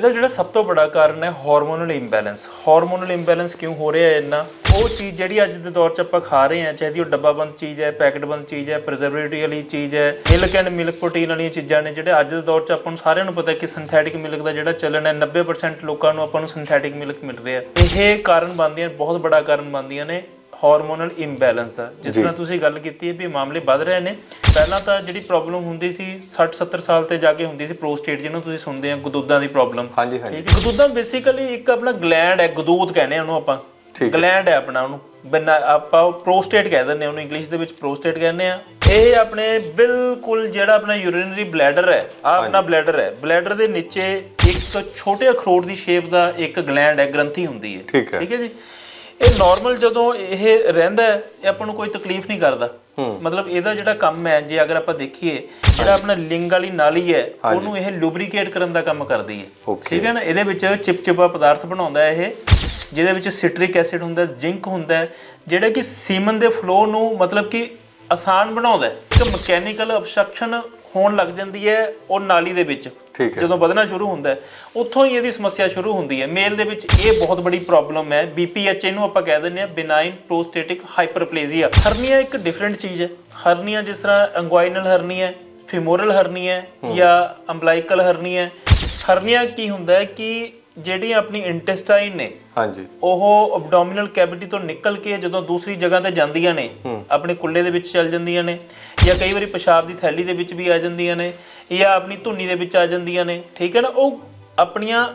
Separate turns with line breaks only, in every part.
ਇਹਦਾ ਜਿਹੜਾ ਸਭ ਤੋਂ ਵੱਡਾ ਕਾਰਨ ਹੈ ਹਾਰਮੋਨਲ ਇੰਬੈਲੈਂਸ ਹਾਰਮੋਨਲ ਇੰਬੈਲੈਂਸ ਕਿਉਂ ਹੋ ਰਿਹਾ ਹੈ ਇੰਨਾ? ਉਹ ਚੀਜ਼ ਜਿਹੜੀ ਅੱਜ ਦੇ ਦੌਰ 'ਚ ਆਪਾਂ ਖਾ ਰਹੇ ਹਾਂ, ਚਾਹੇ ਉਹ ਡੱਬਾਬੰਦ ਚੀਜ਼ ਹੈ ਪੈਕਟਬੰਦ ਚੀਜ਼ ਹੈ ਪ੍ਰੀਜ਼ਰਵੇਟਿਵ ਵਾਲੀ ਚੀਜ਼ ਹੈ ਮਿਲਕ ਐਂਡ ਮਿਲਕ ਪ੍ਰੋਟੀਨ ਵਾਲੀਆਂ ਚੀਜ਼ਾਂ ਨੇ ਜਿਹੜੇ ਅੱਜ ਦੇ ਦੌਰ 'ਚ ਆਪਾਂ ਨੂੰ ਸਾਰਿਆਂ ਨੂੰ ਪਤਾ ਕਿ ਸਿੰਥੈਟਿਕ ਮਿਲਕ ਦਾ ਜਿਹੜਾ ਚੱਲਣ ਹੈ 90% ਲੋਕਾਂ ਨੂੰ ਆਪਾਂ ਨੂੰ ਸਿੰਥੈਟਿਕ ਮਿਲਕ ਮਿਲ ਰਿਹਾ ਇਹ ਕਾਰਨ ਬਣਦੀਆਂ, ਬਹੁਤ ਵੱਡਾ ਕਾਰਨ ਬਣਦੀਆਂ ਨੇ। ਹਾਰਮੋਨਲ ਇੰਬੈਲੈਂਸ ਦਾ। ਜਿਸ ਤਰ੍ਹਾਂ ਤੁਸੀਂ ਗੱਲ ਕੀਤੀ ਹੈ ਵੀ ਮਾਮਲੇ ਵੱਧ ਰਹੇ ਨੇ ਪਹਿਲਾਂ ਤਾਂ ਜਿਹੜੀ ਪ੍ਰੋਬਲਮ ਹੁੰਦੀ ਸੀ 60 70 ਸਾਲ ਤੇ ਜਾ ਕੇ ਹੁੰਦੀ ਸੀ ਪ੍ਰੋਸਟੇਟ ਜਿਹਨੂੰ ਤੁਸੀਂ ਸੁਣਦੇ ਆ ਗਦੂਦਾਂ ਦੀ ਪ੍ਰੋਬਲਮ
ਹਾਂਜੀ ਹਾਂਜੀ।
ਠੀਕ ਹੈ ਗਦੂਦਾਂ ਬੇਸਿਕਲੀ ਇੱਕ ਆਪਣਾ ਗਲੈਂਡ ਹੈ ਗਦੂਦ ਕਹਿੰਦੇ ਆ ਉਹਨੂੰ ਆਪਾਂ। ਗਲੈਂਡ ਹੈ। ਆਪਣਾ ਉਹਨੂੰ। ਬਿਨਾ ਆਪਾਂ ਪ੍ਰੋਸਟੇਟ ਕਹਿ ਦਿੰਦੇ ਆ ਉਹਨੂੰ ਇੰਗਲਿਸ਼ ਦੇ ਵਿੱਚ ਪ੍ਰੋਸਟੇਟ ਕਹਿੰਦੇ ਆ। ਇਹ ਆਪਣੇ ਬਿਲਕੁਲ ਜਿਹੜਾ ਆਪਣਾ ਯੂਰੀਨਰੀ ਬਲੈਡਰ ਹੈ ਆ ਆਪਣਾ ਬਲੈਡਰ ਹੈ। ਬਲੈਡਰ ਦੇ ਨੀਚੇ ਇੱਕ ਛੋਟੇ ਅਖਰੋਟ ਦੀ ਸ਼ੇਪ ਦਾ ਇੱਕ ਗਲੈਂਡ ਹੈ ਗ੍ਰੰਥੀ ਹੁੰਦੀ ਹੈ।
ਠੀਕ ਹੈ
ਜੀ? ਇਹ ਨਾਰਮਲ ਜਦੋਂ ਇਹ ਰਹਿੰਦਾ ਹੈ ਇਹ ਆਪਾਂ ਨੂੰ ਕੋਈ ਤਕਲੀਫ ਨਹੀਂ ਕਰਦਾ। ਮਤਲਬ ਇਹਦਾ ਜਿਹੜਾ ਕੰਮ ਹੈ ਜੇ ਅਗਰ ਆਪਾਂ ਦੇਖੀਏ ਜਿਹੜਾ ਆਪਣਾ ਲਿੰਗ ਵਾਲੀ ਨਾਲੀ ਹੈ ਉਹਨੂੰ ਇਹ ਲੁਬਰੀਕੇਟ ਕਰਨ ਦਾ ਕੰਮ ਕਰਦੀ ਹੈ. ਠੀਕ ਹੈ ਨਾ? ਇਹਦੇ ਵਿੱਚ ਚਿਪਚਿਪਾ ਪਦਾਰਥ ਬਣਾਉਂਦਾ ਇਹ ਜਿਹਦੇ ਵਿੱਚ ਸਿਟਰਿਕ ਐਸਿਡ ਹੁੰਦਾ ਜ਼ਿੰਕ ਹੁੰਦਾ ਹੈ ਜਿਹੜਾ ਕਿ ਸੀਮਨ ਦੇ ਫਲੋ ਨੂੰ ਮਤਲਬ ਕਿ ਆਸਾਨ ਬਣਾਉਂਦਾ ਹੈ। ਇੱਕ ਮਕੈਨੀਕਲ ਅਬਸਟ੍ਰਕਸ਼ਨ ਹੋਣ ਲੱਗ ਜਾਂਦੀ ਹੈ ਉਹ ਨਾਲੀ ਦੇ ਵਿੱਚ। ਜਦੋਂ ਵਧਣਾ ਸ਼ੁਰੂ ਹੁੰਦਾ ਹੈ ਉੱਥੋਂ ਹੀ ਇਹਦੀ ਸਮੱਸਿਆ ਸ਼ੁਰੂ ਹੁੰਦੀ ਹੈ। ਮੇਲ ਦੇ ਵਿੱਚ ਇਹ ਬਹੁਤ ਬੜੀ ਪ੍ਰੋਬਲਮ ਹੈ। BPH ਇਹਨੂੰ ਆਪਾਂ ਕਹਿ ਦਿੰਦੇ ਹਾਂ ਬਿਨਾਈਨ ਪ੍ਰੋਸਟੇਟਿਕ ਹਾਈਪਰਪਲੇਜ਼ੀਆ ਹਰਨੀਆ ਇੱਕ ਡਿਫਰੈਂਟ ਚੀਜ਼ ਹੈ। ਹਰਨੀਆ ਜਿਸ ਤਰ੍ਹਾਂ ਅੰਗੁਆਇਨਲ ਹਰਨੀਆ ਹੈ ਫਿਮੋਰਲ ਹਰਨੀਆ ਹੈ ਜਾਂ ਅੰਬਲਾਈਕਲ ਹਰਨੀਆ ਹੈ। ਹਰਨੀਆ ਕੀ ਹੁੰਦਾ ਹੈ ਕਿ ਜਿਹੜੀ ਆਪਣੀ ਇੰਟੈਸਟਾਈਨ ਨੇ
ਹਾਂਜੀ।
ਉਹ ਐਬਡੋਮੀਨਲ ਕੈਵਿਟੀ ਤੋਂ ਨਿਕਲ ਕੇ ਜਦੋਂ ਦੂਸਰੀ ਜਗ੍ਹਾ ਤੇ ਜਾਂਦੀਆਂ ਨੇ ਆਪਣੇ ਕੁੱਲੇ ਦੇ ਵਿੱਚ ਚੱਲ ਜਾਂਦੀਆਂ ਨੇ ਜਾਂ ਕਈ ਵਾਰੀ ਪਿਸ਼ਾਬ ਦੀ ਥੈਲੀ ਦੇ ਵਿੱਚ ਵੀ ਆ ਜਾਂਦੀਆਂ ਨੇ ਜਾਂ ਆਪਣੀ ਧੁੰਨੀ ਦੇ ਵਿੱਚ ਆ ਜਾਂਦੀਆਂ ਨੇ ਠੀਕ ਹੈ ਨਾ? ਉਹ ਆਪਣੀਆਂ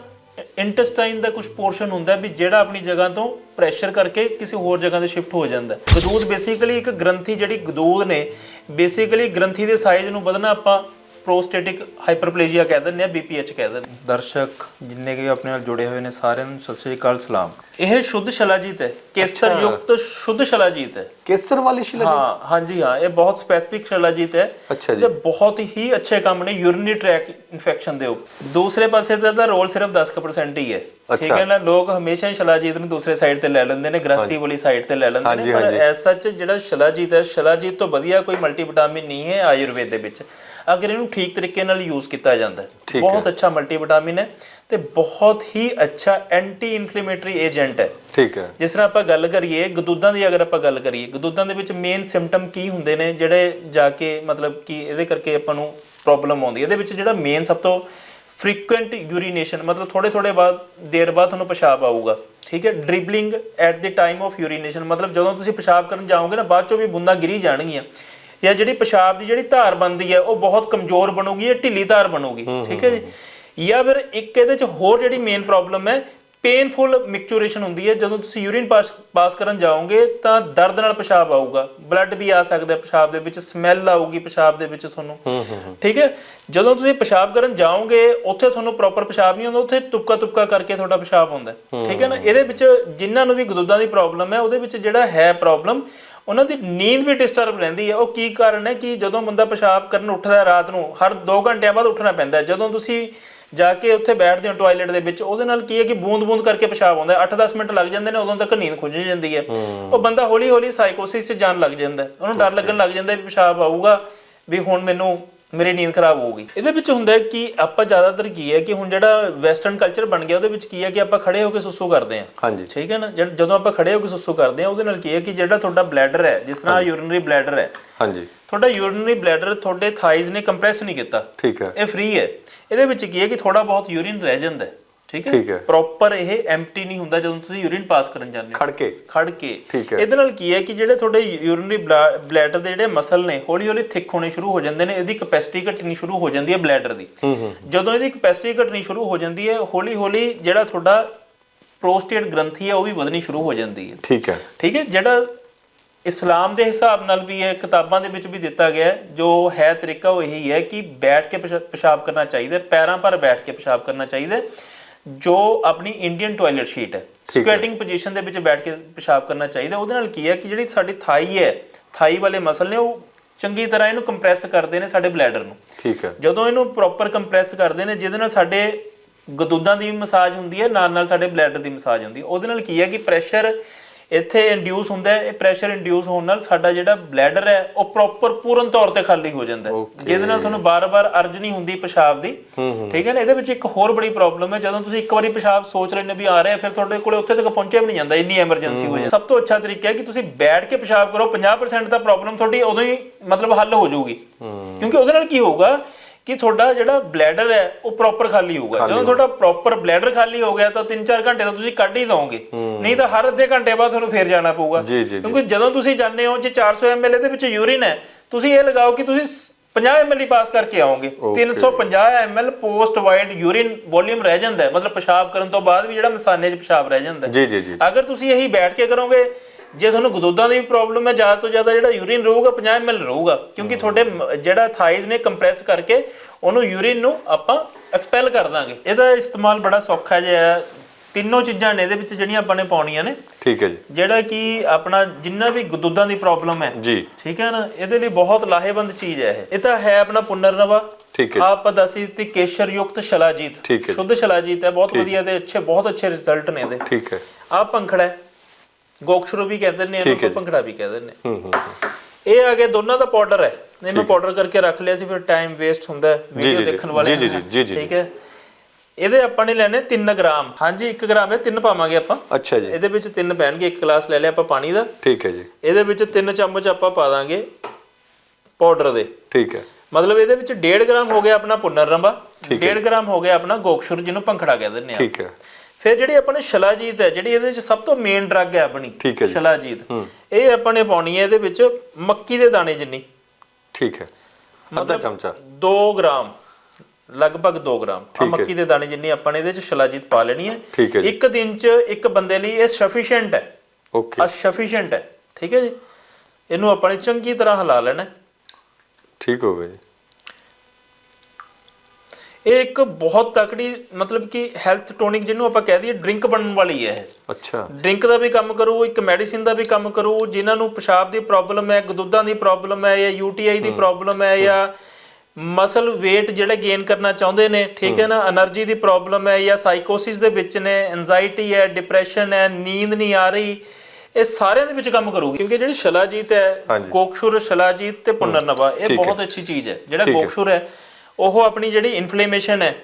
ਇੰਟੈਸਟਾਈਨ ਦਾ ਕੁਝ ਪੋਰਸ਼ਨ ਹੁੰਦਾ ਵੀ ਜਿਹੜਾ ਆਪਣੀ ਜਗ੍ਹਾ ਤੋਂ ਪ੍ਰੈਸ਼ਰ ਕਰਕੇ ਕਿਸੇ ਹੋਰ ਜਗ੍ਹਾ ਤੇ ਸ਼ਿਫਟ ਹੋ ਜਾਂਦਾ। ਗਦੂਦ ਬੇਸਿਕਲੀ ਇੱਕ ਗ੍ਰੰਥੀ ਜਿਹੜੀ ਗਦੂਦ ਨੇ ਬੇਸਿਕਲੀ ਗ੍ਰੰਥੀ ਦੇ ਸਾਈਜ਼ ਨੂੰ ਵਧਣਾ ਆਪਾਂ ਪ੍ਰੋਸਟੇਟਿਕ ਹਾਈਪਰਪਲੇਜ਼ੀਆ ਕਹਿ ਦਿੰਦੇ ਆ BPH ਕਹਿ ਦਿੰਦੇ ਹਾਂ। ਦਰਸ਼ਕ ਜਿੰਨੇ ਵੀ ਆਪਣੇ ਨਾਲ ਜੁੜੇ ਹੋਏ ਨੇ ਸਾਰਿਆਂ ਨੂੰ ਸਤਿ ਸ੍ਰੀ ਅਕਾਲ ਸਲਾਮ। ਇਹ ਸ਼ੁੱਧ ਸ਼ਲਾਜੀਤ ਹੈ ਕੇਸਰ ਯੁਕਤ ਸ਼ੁੱਧ ਸ਼ਲਾਜੀਤ ਹੈ।
ਕੇਸਰ ਵਾਲੀ ਸ਼ਿਲਾ
ਹਾਂ ਹਾਂਜੀ ਹਾਂ ਇਹ ਬਹੁਤ ਸਪੈਸਿਫਿਕ ਸ਼ਲਾਜੀਤ ਹੈ।
ਅੱਛਾ ਜੀ।
ਤੇ ਬਹੁਤ ਹੀ ਅੱਛੇ ਕੰਮ ਨੇ ਯੂਰਿਨਰੀ ਟ੍ਰੈਕ ਇਨਫੈਕਸ਼ਨ ਦੇ ਉੱਪਰ। ਦੂਸਰੇ ਪਾਸੇ ਤਾਂ ਇਹਦਾ ਰੋਲ ਸਿਰਫ 10% ਹੀ ਹੈ। ਠੀਕ ਹੈ ਨਾ ਲੋਕ ਹਮੇਸ਼ਾ ਹੀ ਸ਼ਲਾਜੀਤ ਨੂੰ ਦੂਸਰੇ ਸਾਈਡ ਤੇ ਲੈ ਲੈਂਦੇ ਨੇ ਗ੍ਰਸਤੀ ਵਾਲੀ ਸਾਈਡ ਤੇ ਲੈ ਲੈਂਦੇ
ਹਾਂਜੀ,
ਨੇ ਪਰ
ਹਾਂਜੀ।
ਐਸ ਸੱਚ ਜਿਹੜਾ ਸ਼ਲਾਜੀਤ ਹੈ ਸ਼ਲਾਜੀਤ ਤੋਂ ਵਧੀਆ ਕੋਈ ਮਲਟੀਵਿਟਾਮਿਨ ਨਹੀਂ ਹੈ ਆਯੁਰਵੇਦ ਦੇ ਵਿੱਚ। ਅਗਰ ਇਹਨੂੰ ਠੀਕ ਤਰੀਕੇ ਨਾਲ ਯੂਜ਼ ਕੀਤਾ ਜਾਂਦਾ ਹੈ। ਬਹੁਤ ਅੱਛਾ ਮਲਟੀਵਿਟਾਮਿਨ ਹੈ ਤੇ ਬਹੁਤ ਹੀ ਅੱਛਾ ਐਂਟੀ ਇਨਫਲੇਮੇਟਰੀ ਏਜੰਟ ਹੈ।
ਠੀਕ ਹੈ।
ਜਿਸ ਤਰ੍ਹਾਂ ਆਪਾਂ ਗੱਲ ਕਰੀਏ ਗਦੂਦਾਂ ਦੀ ਅਗਰ ਆਪਾਂ ਗੱਲ ਕਰੀਏ ਗਦੂਦਾਂ ਦੇ ਵਿੱਚ ਮੇਨ ਸਿੰਪਟਮ ਕੀ ਹੁੰਦੇ ਨੇ ਜਿਹੜੇ ਜਾ ਕੇ ਮਤਲਬ ਕਿ ਇਹਦੇ ਕਰਕੇ ਆਪਾਂ ਨੂੰ ਪ੍ਰੋਬਲਮ ਆਉਂਦੀ ਹੈ। ਇਹਦੇ ਵਿੱਚ ਜਿਹੜਾ ਮੇਨ ਸਭ ਤੋਂ ਫ੍ਰੀਕੁਐਂਟ ਯੂਰੀਨੇਸ਼ਨ ਮਤਲਬ ਥੋੜੇ ਥੋੜੇ ਬਾਅਦ ਦੇਰ ਬਾਅਦ ਤੁਹਾਨੂੰ ਪਿਸ਼ਾਬ ਆਊਗਾ। ਠੀਕ ਹੈ? Dribbling at the time of urination ਮਤਲਬ ਜਦੋਂ ਤੁਸੀਂ ਪਿਸ਼ਾਬ ਕਰਨ ਜਾਓਗੇ ਨਾ ਬਾਅਦ ਚੋਂ ਵੀ ਬੁੰਦਾਂ ਗਿਰੀ ਜਾਣਗੀਆਂ। ਜਾਂ ਜਿਹੜੀ ਪਿਸ਼ਾਬ ਦੀ ਜਿਹੜੀ ਧਾਰ ਬਣਦੀ ਹੈ ਉਹ ਬਹੁਤ ਕਮਜ਼ੋਰ ਬਣੂਗੀ ਇਹ ਢਿੱਲੀ ਧਾਰ ਬਣੂਗੀ। ਠੀਕ ਹੈ ਜੀ? ਜਾਂ ਫਿਰ ਇੱਕ ਇਹਦੇ ਚ ਹੋਰ ਜਿਹੜੀ ਮੇਨ ਪ੍ਰੋਬਲਮ ਹੈ ਪੇਨਫੁਲ ਮਿਕਚੂਰੇਸ਼ਨ ਹੁੰਦੀ ਹੈ। ਜਦੋਂ ਤੁਸੀਂ ਯੂਰਿਨ ਪਾਸ ਪਾਸ ਕਰਨ ਜਾਓਗੇ ਤਾਂ ਦਰਦ ਨਾਲ ਪਿਸ਼ਾਬ ਆਊਗਾ। ਬਲੱਡ ਵੀ ਆ ਸਕਦਾ ਹੈ ਪਿਸ਼ਾਬ ਦੇ ਵਿੱਚ ਸਮੈਲ ਆਊਗੀ ਪਿਸ਼ਾਬ ਦੇ ਵਿੱਚ ਤੁਹਾਨੂੰ। ਠੀਕ ਹੈ? ਜਦੋਂ ਤੁਸੀਂ ਪਿਸ਼ਾਬ ਕਰਨ ਜਾਓਗੇ ਉੱਥੇ ਤੁਹਾਨੂੰ ਪ੍ਰੋਪਰ ਪਿਸ਼ਾਬ ਨਹੀਂ ਹੁੰਦਾ ਉੱਥੇ ਤੁਪਕਾ ਤੁਪਕਾ ਕਰਕੇ ਤੁਹਾਡਾ ਪਿਸ਼ਾਬ ਹੁੰਦਾ। ਠੀਕ ਹੈ ਨਾ? ਇਹਦੇ ਵਿੱਚ ਜਿਨ੍ਹਾਂ ਨੂੰ ਵੀ ਗਦੂਦਾਂ ਦੀ ਪ੍ਰੋਬਲਮ ਹੈ ਉਹਦੇ ਵਿੱਚ ਜਿਹੜਾ ਹੈ ਪ੍ਰੋਬਲਮ ਉਹਨਾਂ ਦੀ ਨੀਂਦ ਵੀ ਡਿਸਟਰਬ ਰਹਿੰਦੀ ਹੈ ਉਹ ਕੀ ਕਾਰਨ ਹੈ ਕਿ ਜਦੋਂ ਬੰਦਾ ਪਿਸ਼ਾਬ ਕਰਨ ਉੱਠਦਾ ਹੈ ਰਾਤ ਨੂੰ ਹਰ 2 ਘੰਟਿਆਂ ਬਾਅਦ ਉੱਠਣਾ ਪੈਂਦਾ ਹੈ। ਜਦੋਂ ਤੁਸੀਂ ਜਾ ਕੇ ਉੱਥੇ ਬੈਠਦੇ ਹੋ ਟਾਇਲਟ ਦੇ ਵਿੱਚ ਉਹਦੇ ਨਾਲ ਕੀ ਹੈ ਕਿ ਬੂੰਦ-ਬੂੰਦ ਕਰਕੇ ਪਿਸ਼ਾਬ ਆਉਂਦਾ ਹੈ। 8-10 ਮਿੰਟ ਲੱਗ ਜਾਂਦੇ ਨੇ ਉਦੋਂ ਤੱਕ ਨੀਂਦ ਖੁੱਝ ਜਾਂਦੀ ਹੈ। ਉਹ ਬੰਦਾ ਹੌਲੀ-ਹੌਲੀ ਸਾਈਕੋਸਿਸ 'ਚ ਜਾਣ ਲੱਗ ਜਾਂਦਾ ਉਹਨੂੰ ਡਰ ਲੱਗਣ ਲੱਗ ਜਾਂਦਾ ਵੀ ਪਿਸ਼ਾਬ ਆਊਗਾ ਵੀ ਹੁਣ ਮੈਨੂੰ ਮੇਰੀ ਨੀਂਦ ਖਰਾਬ ਹੋਊਗੀ ਇਹਦੇ ਵਿੱਚ ਹੁੰਦਾ ਹੈ ਕਿ ਆਪਾਂ ਜ਼ਿਆਦਾਤਰ ਕੀ ਹੈ ਕਿ ਹੁਣ ਜਿਹੜਾ ਵੈਸਟਰਨ ਕਲਚਰ ਬਣ ਗਿਆ ਉਹਦੇ ਵਿੱਚ ਕੀ ਹੈ ਕਿ ਆਪਾਂ ਖੜੇ ਹੋ ਕੇ ਸੁਸੂ ਕਰਦੇ ਹਾਂ।
ਹਾਂਜੀ।
ਠੀਕ ਹੈ ਨਾ? ਜਦ- ਆਪਾਂ ਖੜੇ ਹੋ ਕੇ ਸੁਸੂ ਕਰਦੇ ਹਾਂ ਉਹਦੇ ਨਾਲ ਕੀ ਹੈ ਕਿ ਜਿਹੜਾ ਤੁਹਾਡਾ ਬਲੈਡਰ ਹੈ ਜਿਸ ਤਰ੍ਹਾਂ ਯੂਰਿਨਰੀ ਬਲੈਡਰ ਹੈ
ਹਾਂਜੀ।
ਤੁਹਾਡਾ ਯੂਰਿਨਰੀ ਬਲੈਡਰ ਤੁਹਾਡੇ ਥਾਈਜ਼ ਨੇ ਕੰਪਰੈਸ ਨਹੀਂ ਕੀਤਾ।
ਠੀਕ ਹੈ।
ਇਹ ਫ੍ਰੀ ਹੈ। ਇਹਦੇ ਵਿੱਚ ਕੀ ਹੈ ਕਿ ਥੋੜਾ ਬਹੁਤ ਯੂਰਿਨ ਰਹਿ ਜਾਂਦਾ ਹੈ। ਠੀਕ ਹੈ। ਪ੍ਰੋਪਰ ਇਹ ਐਮਪਟੀ ਨਹੀਂ ਹੁੰਦਾ ਜਦੋਂ ਤੁਸੀਂ ਯੂਰਿਨ ਪਾਸ ਕਰਨ ਜਾਂਦੇ ਹੋ।
ਖੜ ਕੇ
ਖੜ ਕੇ
ਠੀਕ ਹੈ।
ਇਹਦੇ ਨਾਲ ਕੀ ਹੈ ਕਿ ਜਿਹੜੇ ਤੁਹਾਡੇ ਯੂਰਿਨਰੀ ਬਲੈਡਰ ਦੇ ਜਿਹੜੇ ਮਸਲ ਨੇ ਹੌਲੀ ਹੌਲੀ ਥਿਕ ਹੋਣੇ ਸ਼ੁਰੂ ਹੋ ਜਾਂਦੇ ਨੇ ਇਹਦੀ ਕਪੈਸਿਟੀ ਘਟਣੀ ਸ਼ੁਰੂ ਹੋ ਜਾਂਦੀ ਹੈ ਬਲੈਡਰ ਦੀ। ਜਦੋਂ ਇਹਦੀ ਕਪੈਸਿਟੀ ਘਟਣੀ ਸ਼ੁਰੂ ਹੋ ਜਾਂਦੀ ਹੈ ਹੌਲੀ ਹੌਲੀ ਜਿਹੜਾ ਤੁਹਾਡਾ ਪ੍ਰੋਸਟੇਟ ਗ੍ਰੰਥੀ ਹੈ ਉਹ ਵੀ ਵਧਣੀ ਸ਼ੁਰੂ ਹੋ ਜਾਂਦੀ ਹੈ।
ਠੀਕ ਹੈ।
ਠੀਕ ਹੈ? ਜਿਹੜਾ ਇਸਲਾਮ ਦੇ ਹਿਸਾਬ ਨਾਲ ਵੀ ਹੈ ਕਿਤਾਬਾਂ ਦੇ ਵਿੱਚ ਵੀ ਦਿੱਤਾ ਗਿਆ ਜੋ ਹੈ ਤਰੀਕਾ ਉਹ ਇਹੀ ਹੈ ਕਿ ਬੈਠ ਕੇ ਪਿਸ਼ਾ- ਪਿਸ਼ਾਬ ਕਰਨਾ ਚਾਹੀਦਾ ਹੈ, ਪੈਰਾਂ ਪਰ ਬੈਠ ਕੇ ਪਿਸ਼ਾਬ ਕਰਨਾ ਚਾਹੀਦਾ ਜੋ ਆਪਣੀ ਇੰਡੀਅਨ ਟਾਇਲਟ ਸ਼ੀਟ ਹੈ ਸਕੁਐਟਿੰਗ ਪੋਜੀਸ਼ਨ ਦੇ ਵਿੱਚ ਬੈਠ ਕੇ ਪਿਸ਼ਾਬ ਕਰਨਾ ਚਾਹੀਦਾ। ਉਹਦੇ ਨਾਲ ਕੀ ਹੈ ਕਿ ਜਿਹੜੀ ਸਾਡੀ ਥਾਈ ਹੈ ਥਾਈ ਵਾਲੇ ਮਸਲ ਨੇ ਉਹ ਚੰਗੀ ਤਰ੍ਹਾਂ ਇਹਨੂੰ ਕੰਪਰੈਸ ਕਰਦੇ ਨੇ ਸਾਡੇ ਬਲੈਡਰ ਨੂੰ।
ਠੀਕ ਹੈ।
ਜਦੋਂ ਇਹਨੂੰ ਪ੍ਰੋਪਰ ਕੰਪਰੈਸ ਕਰਦੇ ਨੇ ਜਿਹਦੇ ਨਾਲ ਸਾਡੇ ਗਦੂਦਾਂ ਦੀ ਮਸਾਜ ਹੁੰਦੀ ਹੈ ਨਾਲ ਨਾਲ ਸਾਡੇ ਬਲੈਡਰ ਦੀ ਮਸਾਜ ਹੁੰਦੀ ਹੈ। ਉਹਦੇ ਨਾਲ ਕੀ ਹੈ ਕਿ ਪ੍ਰੈਸ਼ਰ ਇੱਥੇ ਇੰਡਿਊਸ ਹੁੰਦਾ ਹੈ ਇਹ ਪ੍ਰੈਸ਼ਰ ਇੰਡਿਊਸ ਹੋਣ ਨਾਲ ਸਾਡਾ ਜਿਹੜਾ ਬਲੈਡਰ ਹੈ ਉਹ ਪ੍ਰੋਪਰ ਪੂਰਨ ਤੌਰ ਤੇ ਖਾਲੀ ਹੋ ਜਾਂਦਾ ਹੈ. ਜਿਹਦੇ ਨਾਲ ਤੁਹਾਨੂੰ ਬਾਰ-ਬਾਰ ਅਰਜ ਨਹੀਂ ਹੁੰਦੀ ਪਿਸ਼ਾਬ ਦੀ। ਠੀਕ ਹੈ ਨਾ? ਇਹਦੇ ਵਿੱਚ ਇੱਕ ਹੋਰ ਬੜੀ ਪ੍ਰੋਬਲਮ ਹੈ ਜਦੋਂ ਤੁਸੀਂ ਇੱਕ ਵਾਰੀ ਪਿਸ਼ਾਬ ਸੋਚ ਲੈਂਦੇ ਵੀ ਆ ਰਿਹਾ ਫਿਰ ਤੁਹਾਡੇ ਕੋਲੇ ਉੱਥੇ ਤੱਕ ਪਹੁੰਚਿਆ ਵੀ ਨਹੀਂ ਜਾਂਦਾ ਇੰਨੀ ਐਮਰਜੈਂਸੀ ਹੋ ਜਾਂਦੀ। ਸਭ ਤੋਂ ਅੱਛਾ ਤਰੀਕਾ ਹੈ ਕਿ ਤੁਸੀਂ ਬੈਠ ਕੇ ਪਿਸ਼ਾਬ ਕਰੋ 50% ਦਾ ਪ੍ਰੋਬਲਮ ਤੁਹਾਡੀ ਉਦੋਂ ਹੀ ਮਤਲਬ ਹੱਲ ਹੋ ਜਾਊਗੀ। ਕਿਉਂਕਿ ਉਹਦੇ ਨਾਲ ਕੀ ਹੋਊਗਾ ਕਿ ਤੁਹਾਡਾ ਜਿਹੜਾ ਬਲੈਡਰ ਹੈ ਉਹ ਪ੍ਰੋਪਰ ਖਾਲੀ ਹੋਊਗਾ। ਜਦੋਂ ਤੁਹਾਡਾ ਪ੍ਰੋਪਰ ਬਲੈਡਰ ਖਾਲੀ ਹੋ ਗਿਆ ਤਾਂ 3-4 ਘੰਟੇ ਤਾਂ ਤੁਸੀਂ ਕੱਢ ਹੀ ਦਓਗੇ। ਨਹੀਂ ਤਾਂ ਹਰ ਅੱਧੇ ਘੰਟੇ ਬਾਅਦ ਤੁਹਾਨੂੰ ਫੇਰ ਜਾਣਾ ਪਊਗਾ। ਕਿਉਂਕਿ ਜਦੋਂ ਤੁਸੀਂ ਜਾਂਦੇ ਹੋ ਜੇ 400 ml ਦੇ ਵਿੱਚ ਯੂਰਿਨ ਹੈ ਤੁਸੀਂ ਇਹ ਲਗਾਓ ਕਿ ਤੁਸੀਂ 50 ml ਪਾਸ ਕਰਕੇ ਆਓਗੇ। 350 ml post void urine volume ਰਹਿ ਜਾਂਦਾ ਮਤਲਬ ਪਿਸ਼ਾਬ ਕਰਨ ਤੋਂ ਬਾਅਦ ਵੀ ਜਿਹੜਾ ਮਸਾਨੇ 'ਚ ਪਿਸ਼ਾਬ ਰਹਿ ਜਾਂਦਾ
ਜੀ ਜੀ ਜੀ।
ਅਗਰ ਤੁਸੀਂ ਇਹੀ ਬੈਠ ਕੇ ਕਰੋਗੇ ਜੇ ਤੁਹਾਨੂੰ ਗਦੋਦਾਂ ਦੀ ਵੀ ਪ੍ਰੋਬਲਮ ਹੈ ਜ਼ਿਆਦਾ ਤੋਂ ਜ਼ਿਆਦਾ ਜਿਹੜਾ ਯੂਰਿਨ ਰਹੂਗਾ 50 ml ਰਹੂਗਾ। ਕਿਉਂਕਿ ਤੁਹਾਡੇ ਮ- ਜਿਹੜਾ ਥਾਈਜ਼ ਨੇ ਕੰਪਰੈਸ ਕਰਕੇ ਉਹਨੂੰ ਯੂਰਿਨ ਨੂੰ ਆਪਾਂ ਐਕਸਪੈਲ ਕਰ ਦਾਂਗੇ। ਇਹਦਾ ਇਸਤੇਮਾਲ ਬੜਾ ਸੌਖਾ ਜਿਹਾ ਹੈ। ਤਿੰਨੋਂ ਚੀਜ਼ਾਂ ਨੇ ਇਹਦੇ ਵਿੱਚ ਜਿਹੜੀਆਂ ਆਪਾਂ ਨੇ ਪਾਉਣੀਆਂ ਨੇ।
ਠੀਕ ਹੈ ਜੀ।
ਜਿਹੜਾ ਕਿ ਆਪਣਾ ਜਿੰਨਾ ਵੀ ਗਦੋਦਾਂ ਦੀ ਪ੍ਰੋਬਲਮ ਹੈ
ਜੀ।
ਠੀਕ ਹੈ ਨਾ ਇਹਦੇ ਲਈ ਬਹੁਤ ਲਾਹੇਵੰਦ ਚੀਜ਼ ਹੈ ਇਹ। ਇਹ ਤਾਂ ਹੈ ਆਪਣਾ ਪੁਨਰਨਵਾ।
ਠੀਕ ਹੈ
ਆਹ ਆਪਾਂ ਦੱਸੀ ਦਿੱਤੀ ਕੇਸ਼ਰ ਯੁਕਤ ਸ਼ਲਾਜੀਤ।
ਠੀਕ ਹੈ।
ਸ਼ੁੱਧ ਸ਼ਲਾਜੀਤ ਹੈ ਬਹੁਤ ਵਧੀਆ ਤੇ ਅੱਛੇ ਬਹੁਤ ਅੱਛੇ ਰਿਜ਼ਲਟ ਨੇ ਇਹਦੇ।
ਠੀਕ ਹੈ।
ਆਹ ਪੰਖੜਾ ਹੈ। ਗੋਕਸ਼ਰੂ ਵੀ ਕਹਿੰਦੇ ਨੇ ਇਹਨੂੰ ਪੰਖੜਾ ਵੀ ਕਹਿੰਦੇ ਨੇ
ਹੂੰ ਹੂੰ ਹੂੰ।
ਇਹ ਆ ਗਿਆ ਦੋਨਾਂ ਦਾ ਪਾਊਡਰ ਹੈ। ਇਹਨੂੰ ਪਾਊਡਰ ਕਰਕੇ ਰੱਖ ਲਿਆ ਸੀ ਫਿਰ ਟਾਈਮ ਵੇਸਟ ਹੁੰਦਾ ਹੈ ਵੀਡੀਓ ਦੇਖਣ ਵਾਲੇ
ਜੀ, ਜੀ, ਜੀ, ਜੀ,
ਠੀਕ ਹੈ। ਇਹਦੇ ਆਪਾਂ ਨੇ ਲੈਣੇ 3 ਗ੍ਰਾਮ। ਹਾਂਜੀ 1 ਗ੍ਰਾਮ ਹੈ 3 ਪਾਵਾਂਗੇ ਆਪਾਂ।
ਅੱਛਾ ਜੀ।
ਇਹਦੇ ਵਿੱਚ 3 ਪੈਣਗੇ ਇੱਕ ਗਲਾਸ ਲੈ ਲਿਆ ਆਪਾਂ ਪਾਣੀ ਦਾ।
ਠੀਕ ਹੈ ਜੀ।
ਇਹਦੇ ਵਿੱਚ 3 ਚਮਚ ਆਪਾਂ ਪਾ ਦਾਂਗੇ ਪਾਊਡਰ ਦੇ।
ਠੀਕ ਹੈ।
ਮਤਲਬ ਇਹਦੇ ਵਿੱਚ 1.5 ਗ੍ਰਾਮ ਹੋ ਗਿਆ ਆਪਣਾ ਪੁਨਰਰੰਬਾ 1.5 ਗ੍ਰਾਮ ਹੋ ਗਿਆ ਆਪਣਾ ਗੋਕਸ਼ੁਰ ਜਿਹਨੂੰ ਪੰਖੜਾ ਕਹਿੰਦੇ ਨੇ ਆ।
ਠੀਕ ਹੈ।
ਫਿਰ ਜਿਹੜੀ ਆਪਣੇ ਸ਼ਲਾਜੀਤ ਹੈ ਜਿਹੜੀ ਇਹਦੇ ਵਿੱਚ ਸਭ ਤੋਂ ਮੇਨ ਡਰੱਗ ਹੈ ਆਪਣੀ। ਸ਼ਲਾਜੀਤ। ਇਹ ਆਪਾਂ ਨੇ ਪਾਉਣੀ ਹੈ ਇਹਦੇ ਵਿੱਚ ਮੱਕੀ ਦੇ ਦਾਣੇ ਜਿੰਨੀ।
ਠੀਕ ਹੈ। ਅੱਧਾ ਚਮਚਾ।
2 ਗ੍ਰਾਮ ਲਗਭਗ 2 ਗ੍ਰਾਮ। ਮੱਕੀ ਦੇ ਦਾਣੇ ਜਿੰਨੀ ਆਪਾਂ ਨੇ ਇਹਦੇ ਵਿੱਚ ਸ਼ਲਾਜੀਤ ਪਾ ਲੈਣੀ ਹੈ। ਇੱਕ ਦਿਨ 'ਚ ਇੱਕ ਬੰਦੇ ਲਈ ਇਹ ਸਫੀਸ਼ੀਐਂਟ ਹੈ।
ਓਕੇ।
ਆ ਸਫੀਸ਼ੀਐਂਟ ਹੈ। ਠੀਕ ਹੈ ਜੀ। ਇਹਨੂੰ ਆਪਾਂ ਨੇ ਚੰਗੀ ਤਰ੍ਹਾਂ ਹਿਲਾ ਲੈਣਾ।
ਠੀਕ ਹੋ ਗਿਆ ਜੀ।
ਇਹ ਇੱਕ ਬਹੁਤ ਤਕੜੀ ਮਤਲਬ ਕਿ ਹੈਲਥ ਟੋਨਿਕ ਜਿਹਨੂੰ ਆਪਾਂ ਕਹਿ ਦਈਏ ਡਰਿੰਕ ਬਣਨ ਵਾਲੀ ਹੈ ਇਹ।
ਅੱਛਾ।
ਡਰਿੰਕ ਦਾ ਵੀ ਕੰਮ ਕਰੂ ਇੱਕ ਮੈਡੀਸਿਨ ਦਾ ਵੀ ਕੰਮ ਕਰੂ ਜਿਨ੍ਹਾਂ ਨੂੰ ਪਿਸ਼ਾਬ ਦੀ ਪ੍ਰੋਬਲਮ ਹੈ ਗਦੂਦਾਂ ਦੀ ਪ੍ਰੋਬਲਮ ਹੈ ਜਾਂ ਯੂਟੀਆਈ ਦੀ ਪ੍ਰੋਬਲਮ ਹੈ ਜਾਂ ਮਸਲ weight ਜਿਹੜੇ ਗੇਨ ਕਰਨਾ ਚਾਹੁੰਦੇ ਨੇ ਠੀਕ ਹੈ ਨਾ એનર્ਜੀ ਦੀ ਪ੍ਰੋਬਲਮ ਹੈ ਜਾਂ ਸਾਈਕੋਸਿਸ ਦੇ ਵਿੱਚ ਨੇ ਐਂਜ਼ਾਇਟੀ ਹੈ ਡਿਪਰੈਸ਼ਨ ਹੈ ਨੀਂਦ ਨਹੀਂ ਆ ਰਹੀ ਇਹ ਸਾਰਿਆਂ ਦੇ ਵਿੱਚ ਕੰਮ ਕਰੂਗੀ। ਕਿਉਂਕਿ ਜਿਹੜੀ ਸ਼ਲਾਜੀਤ ਹੈ ਗੋਕਸ਼ੁਰ ਸ਼ਲਾਜੀਤ ਤੇ ਪੁਨਰਨਵਾ ਇਹ ਬਹੁਤ ਅੱਛੀ ਚੀਜ਼ ਹੈ। ਜਿਹੜਾ ਗੋਕਸ਼ੁਰ ਹੈ ਉਹ ਆਪਣੀ ਜਿਹੜੀ ਇਨਫਲੇਮੇਸ਼ਨ ਹੈ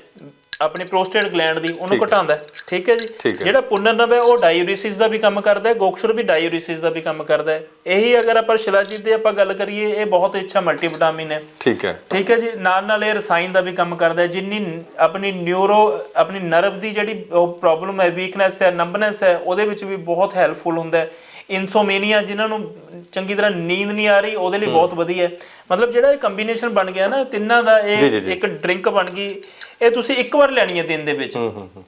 ਆਪਣੀ ਪ੍ਰੋਸਟੇਟ ਗਲੈਂਡ ਦੀ ਉਹਨੂੰ ਘਟਾਉਂਦਾ ਹੈ। ਠੀਕ ਹੈ ਜੀ। ਜਿਹੜਾ ਪੁਨਰਨਵ ਹੈ ਉਹ ਡਾਇੂਰਿਸਿਸ ਦਾ ਵੀ ਕੰਮ ਕਰਦਾ ਹੈ ਗੋਕਸ਼ੁਰ ਵੀ ਡਾਇੂਰਿਸਿਸ ਦਾ ਵੀ ਕੰਮ ਕਰਦਾ ਹੈ। ਇਹੀ ਅਗਰ ਆਪਾਂ ਸ਼ਿਲਾਜੀਤ ਦੀ ਆਪਾਂ ਗੱਲ ਕਰੀਏ ਇਹ ਬਹੁਤ ਅੱਛਾ ਮਲਟੀਵਿਟਾਮਿਨ ਹੈ।
ਠੀਕ ਹੈ।
ਠੀਕ ਹੈ ਜੀ? ਨਾਲ ਨਾਲ ਇਹ ਰਸਾਇਣ ਦਾ ਵੀ ਕੰਮ ਕਰਦਾ ਹੈ ਜਿੰਨੀ ਆਪਣੀ ਨਿਊਰੋ ਆਪਣੀ ਨਰਵ ਦੀ ਜਿਹੜੀ ਪ੍ਰੋਬਲਮ ਹੈ ਵੀਕਨੈਸ ਹੈ ਨੰਬਨੈਸ ਹੈ ਉਹਦੇ ਵਿੱਚ ਵੀ ਬਹੁਤ ਹੈਲਪਫੁਲ ਹੁੰਦਾ ਹੈ। ਇਨਸੋਮੇਨੀਆ ਜਿਨ੍ਹਾਂ ਨੂੰ ਚੰਗੀ ਤਰ੍ਹਾਂ ਨੀਂਦ ਨਹੀਂ ਆ ਰਹੀ ਉਹਦੇ ਲਈ ਬਹੁਤ ਵਧੀਆ ਹੈ। ਮਤਲਬ ਜਿਹੜਾ ਇਹ ਕੰਬੀਨੇਸ਼ਨ ਬਣ ਗਿਆ ਨਾ ਤਿੰਨਾਂ ਦਾ ਇਹ। ਇੱਕ ਡਰਿੰਕ ਬਣ ਗਈ। ਇਹ ਤੁਸੀਂ ਇੱਕ ਵਾਰ ਲੈਣੀ ਹੈ ਦਿਨ ਦੇ ਵਿੱਚ।
ਹੂੰ ਹੂੰ ਹੂੰ।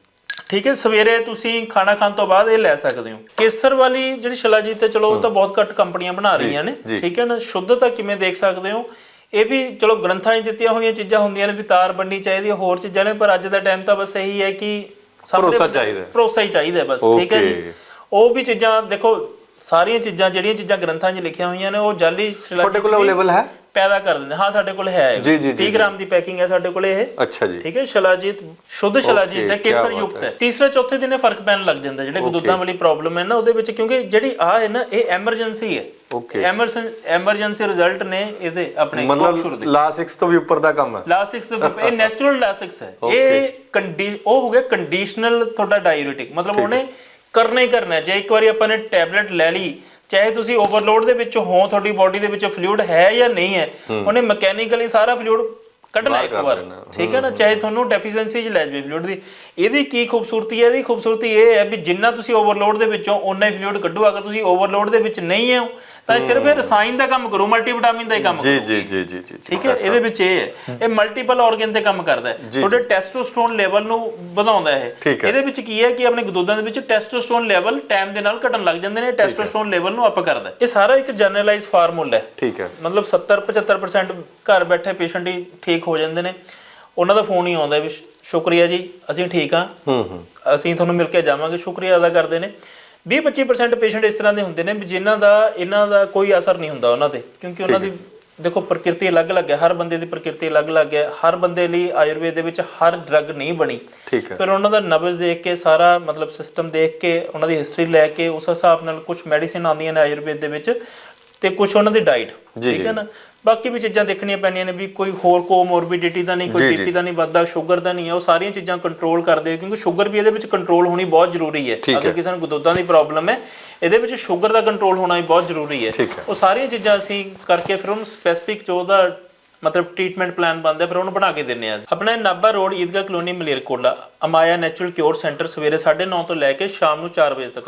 ਠੀਕ ਹੈ ਸਵੇਰੇ ਤੁਸੀਂ ਖਾਣਾ ਖਾਣ ਤੋਂ ਬਾਅਦ ਇਹ ਲੈ ਸਕਦੇ ਹੋ। ਕੇਸਰ ਵਾਲੀ ਜਿਹੜੀ ਸ਼ਿਲਾਜੀਤ ਹੈ ਚਲੋ ਉਹ ਤਾਂ ਬਹੁਤ ਘੱਟ ਕੰਪਨੀਆਂ ਬਣਾ ਰਹੀਆਂ ਨੇ। ਠੀਕ ਹੈ ਨਾ ਸ਼ੁੱਧਤਾ ਕਿਵੇਂ ਦੇਖ ਸਕਦੇ ਹੋ? ਇਹ ਵੀ ਚਲੋ ਗ੍ਰੰਥਾਂ 'ਚ ਦਿੱਤੀਆਂ ਹੋਈਆਂ ਚੀਜ਼ਾਂ ਹੁੰਦੀਆਂ ਨੇ ਵੀ ਤਾਰ ਬੰਨੀ ਚਾਹੀਦੀ ਹੈ ਹੋਰ ਚੀਜ਼ਾਂ ਨੇ ਪਰ ਅੱਜ ਦਾ ਟਾਈਮ ਤਾਂ ਬਸ ਇਹੀ ਹੈ ਕਿ
ਭਰੋਸਾ ਚਾਹੀਦਾ ਹੈ।
ਭਰੋਸਾ ਹੀ ਚਾਹੀਦਾ ਬਸ। ਠੀਕ ਹੈ ਜੀ. ਉਹ ਵੀ ਚੀਜ਼ਾਂ ਦੇਖੋ ਸਾਰੀਆਂ ਚੀਜ਼ਾਂ ਜਿਹੜੀਆਂ ਚੀਜ਼ਾਂ ਗ੍ਰੰਥਾਂ 'ਚ ਲਿਖੀਆਂ ਹੋਈਆਂ ਨੇ ਉਹ ਜਾਲੀ ਸ਼ਿਲਾਜੀਤ
ਤੁਹਾਡੇ ਕੋਲ ਅਵੇਲੇਬਲ ਹੈ?
ਪੈਦਾ ਕਰ ਦਿੰਦੇ। ਹਾਂ ਸਾਡੇ ਕੋਲ ਹੈ।
ਜੀ, ਜੀ, ਜੀ,
30 ਗ੍ਰਾਮ ਦੀ ਪੈਕਿੰਗ ਹੈ ਸਾਡੇ ਕੋਲ ਇਹ।
ਅੱਛਾ ਜੀ।
ਠੀਕ ਹੈ ਸ਼ਿਲਾਜੀਤ ਸ਼ੁੱਧ ਸ਼ਿਲਾਜੀਤ ਹੈ
ਕਿਆ
ਕੇਸਰ
ਬਾਤ
ਯੁਕਤ
ਹੈ।
ਤੀਸਰੇ ਚੌਥੇ ਦਿਨੇ ਫ਼ਰਕ ਪੈਣ ਲੱਗ ਜਾਂਦਾ ਜਿਹੜੇ ਗਦੂਦਾਂ ਵਾਲੀ ਪ੍ਰੋਬਲਮ ਹੈ ਨਾ ਉਹਦੇ ਵਿੱਚ ਕਿਉਂਕਿ ਜਿਹੜੀ ਆ ਹੈ ਨਾ ਇਹ ਐਮਰਜੈਂਸੀ ਹੈ।
Okay.
ਐਮਰਜੈਂਸੀ ਰਿਜ਼ਲਟ ਨੇ ਇਹਦੇ ਆਪਣੇ
ਮਤਲਬ ਲਾ 6 ਤੋਂ ਵੀ ਉੱਪਰ ਦਾ ਕੰਮ ਹੈ।
ਲਾਸਿਕਸ ਦੇ ਇਹ ਨੈਚੁਰਲ ਲਾਸਿਕਸ ਹੈ। ਇਹ ਕੰਡੀ ਉਹ ਹੋ ਗਿਆ ਕੰਡੀਸ਼ਨਲ ਤੁਹਾਡਾ ਡਾਇੂਰੇਟਿਕ ਮਤਲਬ ਉਹਨੇ ਕਰਨਾ ਹੀ ਕਰਨਾ। ਜੇ ਇੱਕ ਵਾਰੀ ਆਪਾਂ ਨੇ ਟੈਬਲੇਟ ਲੈ ਲਈ ਚਾਹੇ ਤੁਸੀਂ ਓਵਰਲੋਡ ਦੇ ਵਿੱਚ ਹੋ ਤੁਹਾਡੀ ਬਾਡੀ ਦੇ ਵਿੱਚ ਫਲੂਇਡ ਹੈ ਜਾਂ ਨਹੀਂ ਹੈ ਉਹਨੇ ਮਕੈਨੀਕਲੀ ਸਾਰਾ ਫਲੂਇਡ ਕੱਢਣਾ ਇੱਕ ਵਾਰ। ਠੀਕ ਹੈ ਨਾ? ਚਾਹੇ ਤੁਹਾਨੂੰ ਡੈਫੀਸ਼ੀਐਂਸੀ ਚ ਲੈ ਜਾਵੇ ਫਲੂਇਡ ਦੀ। ਇਹਦੀ ਕੀ ਖੂਬਸੂਰਤੀ ਹੈ? ਇਹਦੀ ਖੂਬਸੂਰਤੀ ਇਹ ਹੈ ਵੀ ਜਿੰਨਾ ਤੁਸੀਂ ਓਵਰਲੋਡ ਦੇ ਵਿੱਚੋਂ ਓਨਾ ਹੀ ਫਲੂਇਡ ਕੱਢੋ। ਅਗਰ ਤੁਸੀਂ ਓਵਰਲੋਡ ਦੇ ਵਿੱਚ ਨਹੀਂ ਹੋ ਤਾਂ ਸਿਰਫ ਇਹ ਰਸਾਇਣ ਦਾ ਕੰਮ ਕਰੂ ਮਲਟੀਵਿਟਾਮਿਨ ਦਾ ਹੀ ਕੰਮ ਕਰੂ।
ਜੀ ਜੀ ਜੀ ਜੀ
ਠੀਕ ਹੈ? ਇਹਦੇ ਵਿੱਚ ਇਹ ਹੈ। ਇਹ ਮਲਟੀਪਲ ਆਰਗਨ ਤੇ ਕੰਮ ਕਰਦਾ ਹੈ। ਤੁਹਾਡੇ ਟੈਸਟੋਸਟਰੋਨ ਲੈਵਲ ਨੂੰ ਵਧਾਉਂਦਾ ਹੈ। ਇਹਦੇ ਵਿੱਚ ਕੀ ਹੈ ਕਿ ਆਪਣੇ ਗਦੂਦਾਂ ਦੇ ਵਿੱਚ ਟੈਸਟੋਸਟਰੋਨ ਲੈਵਲ ਟਾਈਮ ਦੇ ਨਾਲ ਘਟਣ ਲੱਗ ਜਾਂਦੇ ਨੇ ਟੈਸਟੋਸਟਰੋਨ ਲੈਵਲ ਨੂੰ ਅਪ ਕਰਦਾ ਇਹ ਸਾਰਾ ਇੱਕ ਜਨਰਲਾਈਜ਼ ਫਾਰਮੂਲਾ ਹੈ।
ਠੀਕ ਹੈ।
ਮਤਲਬ 70 75% ਘਰ ਬੈਠੇ ਪੇਸ਼ੈਂਟ ਹੀ ਠੀਕ ਹੋ ਜਾਂਦੇ ਨੇ। ਉਹਨਾਂ ਦਾ ਫੋਨ ਹੀ ਆਉਂਦਾ ਵੀ ਸ਼ੁਕਰੀਆ ਜੀ ਅਸੀਂ ਠੀਕ ਹਾਂ।
ਹੂੰ ਹੂੰ।
ਅਸੀਂ ਤੁਹਾਨੂੰ ਮਿਲ ਕੇ ਜਾਵਾਂਗੇ ਸ਼ੁਕਰੀਆ ਅਦਾ ਕਰਦੇ ਨੇ। 20-25% ਪੇਸ਼ੈਂਟ ਇਸ ਤਰ੍ਹਾਂ ਦੇ ਹੁੰਦੇ ਨੇ ਵੀ ਜਿਨ੍ਹਾਂ ਦਾ ਇਹਨਾਂ ਦਾ ਕੋਈ ਅਸਰ ਨਹੀਂ ਹੁੰਦਾ ਉਹਨਾਂ ਤੇ। ਕਿਉਂਕਿ ਉਹਨਾਂ ਦੀ ਦੇਖੋ ਪ੍ਰਕਿਰਤੀ ਅਲੱਗ-ਅਲੱਗ ਹੈ। ਹਰ ਬੰਦੇ ਦੀ ਪ੍ਰਕਿਰਤੀ ਅਲੱਗ-ਅਲੱਗ ਹੈ। ਹਰ ਬੰਦੇ ਲਈ ਆਯੁਰਵੇਦ ਦੇ ਵਿੱਚ ਹਰ ਡਰੱਗ ਨਹੀਂ ਬਣੀ।
ਠੀਕ ਹੈ।
ਫਿਰ ਉਹਨਾਂ ਦਾ ਨਬਜ਼ ਦੇਖ ਕੇ ਸਾਰਾ ਮਤਲਬ ਸਿਸਟਮ ਦੇਖ ਕੇ ਉਹਨਾਂ ਦੀ ਹਿਸਟਰੀ ਲੈ ਕੇ ਉਸ ਹਿਸਾਬ ਨਾਲ ਕੁਝ ਮੈਡੀਸਿਨ ਆਉਂਦੀਆਂ ਨੇ ਆਯੁਰਵੇਦ ਦੇ ਵਿੱਚ। ਤੇ ਕੁਝ ਉਹਨਾਂ ਦੀ ਡਾਈਟ ਠੀਕ। ਹੈ ਨਾ ਬਾਕੀ ਵੀ ਚੀਜ਼ਾਂ ਦੇਖਣੀਆਂ ਪੈਣੀਆਂ ਨੇ ਵੀ ਕੋਈ ਹੋਰ ਕੋਮੋਰਬਿਡਿਟੀ ਦਾ ਨਹੀਂ ਕੋਈ। ਬੀਪੀ ਦਾ ਨਹੀਂ ਵੱਧਦਾ ਸ਼ੂਗਰ ਦਾ ਨਹੀਂ ਹੈ ਉਹ ਸਾਰੀਆਂ ਚੀਜ਼ਾਂ ਕੰਟਰੋਲ ਕਰਦੇ ਕਿਉਂਕਿ ਸ਼ੂਗਰ ਵੀ ਇਹਦੇ ਵਿੱਚ ਕੰਟਰੋਲ ਹੋਣੀ ਬਹੁਤ ਜ਼ਰੂਰੀ ਹੈ ਅਗਰ। ਕਿਸੇ ਨੂੰ ਗਦੋਦਾਂ ਦੀ ਪ੍ਰੋਬਲਮ ਹੈ ਇਹਦੇ ਵਿੱਚ ਸ਼ੂਗਰ ਦਾ ਕੰਟਰੋਲ ਹੋਣਾ ਵੀ ਬਹੁਤ ਜ਼ਰੂਰੀ ਹੈ। ਉਹ ਸਾਰੀਆਂ ਚੀਜ਼ਾਂ ਅਸੀਂ ਕਰਕੇ ਫਿਰ ਉਹਨੂੰ ਸਪੈਸੀਫਿਕ ਜੋ ਉਹਦਾ ਮਤਲਬ ਟ੍ਰੀਟਮੈਂਟ ਪਲਾਨ ਬਣਦਾ ਫਿਰ ਉਹਨੂੰ ਬਣਾ ਕੇ ਦਿੰਨੇ ਆ ਆਪਣਾ Nabha road Eidgah colony Malerkotla Amaya natural cure centre ਸਵੇਰੇ 9:30 ਤੋਂ ਲੈ ਕੇ ਸ਼ਾਮ ਨੂੰ 4 ਵਜੇ ਤੱਕ